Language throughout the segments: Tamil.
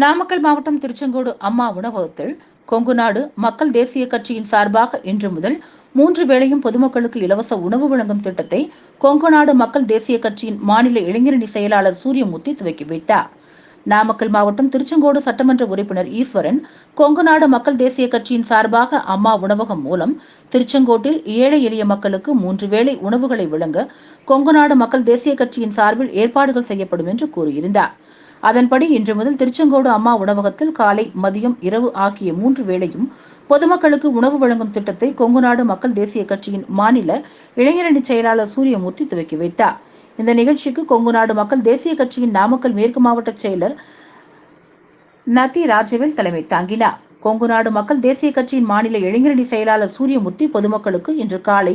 நாமக்கல் மாவட்டம் திருச்செங்கோடு அம்மா உணவகத்தில் கொங்குநாடு மக்கள் தேசிய கட்சியின் சார்பாக இன்று முதல் மூன்று வேளையும் பொதுமக்களுக்கு இலவச உணவு வழங்கும் திட்டத்தை கொங்குநாடு மக்கள் தேசிய கட்சியின் மாநில இளைஞரணி செயலாளர் சூரியமூர்த்தி துவக்கி வைத்தார். நாமக்கல் மாவட்டம் திருச்செங்கோடு சட்டமன்ற உறுப்பினர் ஈஸ்வரன் கொங்குநாடு மக்கள் தேசிய கட்சியின் சார்பாக அம்மா உணவகம் மூலம் திருச்செங்கோட்டில் ஏழை எளிய மக்களுக்கு மூன்று வேளை உணவுகளை வழங்க கொங்குநாடு மக்கள் தேசிய கட்சியின் சார்பில் ஏற்பாடுகள் செய்யப்படும் என்று கூறியிருந்தார். அதன்படி இன்று முதல் திருச்செங்கோடு அம்மா உணவகத்தில் காலை மதியம் இரவு ஆகிய மூன்று வேளையும் பொதுமக்களுக்கு உணவு வழங்கும் திட்டத்தை கொங்குநாடு மக்கள் தேசிய கட்சியின் மாநில இளைஞரணி செயலாளர் சூரியமூர்த்தி துவக்கி வைத்தார். இந்த நிகழ்ச்சிக்கு கொங்குநாடு மக்கள் தேசிய கட்சியின் நாமக்கல் மேற்கு மாவட்ட செயலர் நத்தி ராஜவேல் தலைமை தாங்கினார். கொங்கு நாடு மக்கள் தேசிய கட்சியின் மாநில இளைஞரணி செயலாளர் சூரியமூர்த்தி பொதுமக்களுக்கு இன்று காலை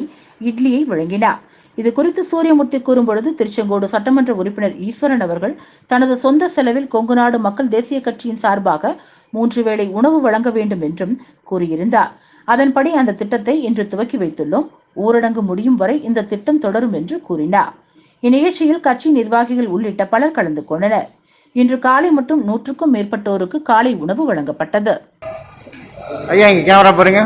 இட்லியை வழங்கினார். இது குறித்து சூரியமூர்த்தி கூறும்பொழுது திருச்செங்கோடு சட்டமன்ற உறுப்பினர் ஈஸ்வரன் அவர்கள் தனது சொந்த செலவில் கொங்கு நாடு மக்கள் தேசிய கட்சியின் சார்பாக மூன்று வேளை உணவு வழங்க வேண்டும் என்றும் கூறியிருந்தார். அதன்படி அந்த திட்டத்தை இன்று துவக்கி வைத்துள்ளோம். ஊரடங்கு முடியும் வரை இந்த திட்டம் தொடரும் என்று கூறினார். இந்நிகழ்ச்சியில் கட்சி நிர்வாகிகள் உள்ளிட்ட பலர் கலந்து கொண்டனர். இன்று காலை மட்டும் நூற்றுக்கும் மேற்பட்டோருக்கு காலை உணவு வழங்கப்பட்டது. ஐயா இங்கே கேமரா பாருங்க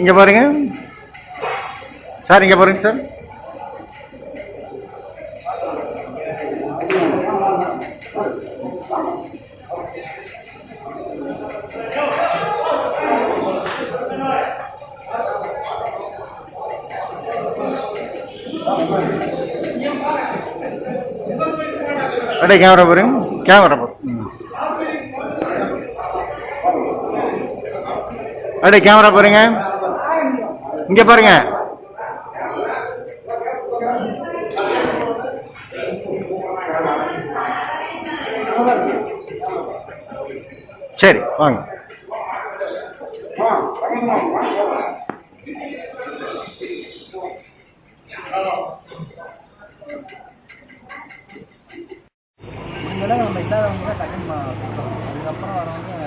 இங்க பாருங்க. சார் இங்க பாருங்க சார். அப்படியே கேமரா பாருங்க கேமரா பாருங்க அப்படியே கேமரா பாருங்க இங்க பாருங்க. சரி வாங்க. முடிஞ்சளவு நம்ம இல்லாதவங்க தான் டக்குன்னு மா- கொடுக்குறோம்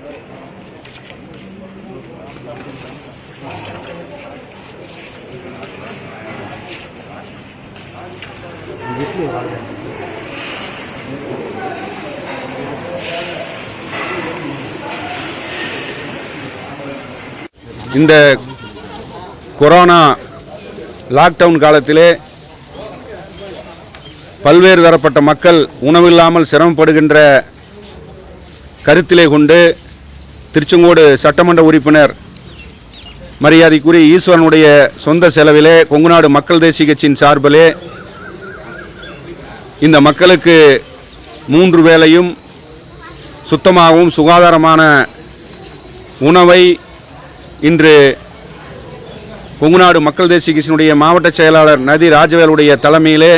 Thank you. இந்த கொரோனா லாக்டவுன் காலத்திலே பல்வேறு தரப்பட்ட மக்கள் உணவில்லாமல் சிரமப்படுகின்ற கருத்திலே கொண்டு திருச்செங்கோடு சட்டமன்ற உறுப்பினர் மரியாதைக்குரிய ஈஸ்வரனுடைய சொந்த செலவிலே கொங்குநாடு மக்கள் தேசிய கட்சியின் சார்பிலே இந்த மக்களுக்கு மூன்று வேளையும் சுத்தமாகவும் சுகாதாரமான உணவை இன்று கொங்குநாடு மக்கள் தேசிய கட்சியினுடைய மாவட்ட செயலாளர் நதி ராஜவேலுடைய தலைமையிலே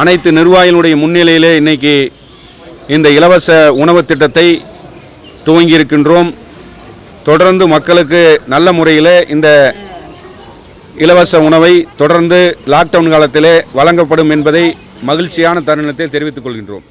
அனைத்து நிர்வாகிகளுடைய முன்னிலையிலே இன்னைக்கு இந்த இலவச உணவு திட்டத்தை துவங்கியிருக்கின்றோம். தொடர்ந்து மக்களுக்கு நல்ல முறையில் இந்த இலவச உணவை தொடர்ந்து லாக்டவுன் காலத்திலே வழங்கப்படும் என்பதை மகிழ்ச்சியான தருணத்தை தெரிவித்துக் கொள்கின்றோம்.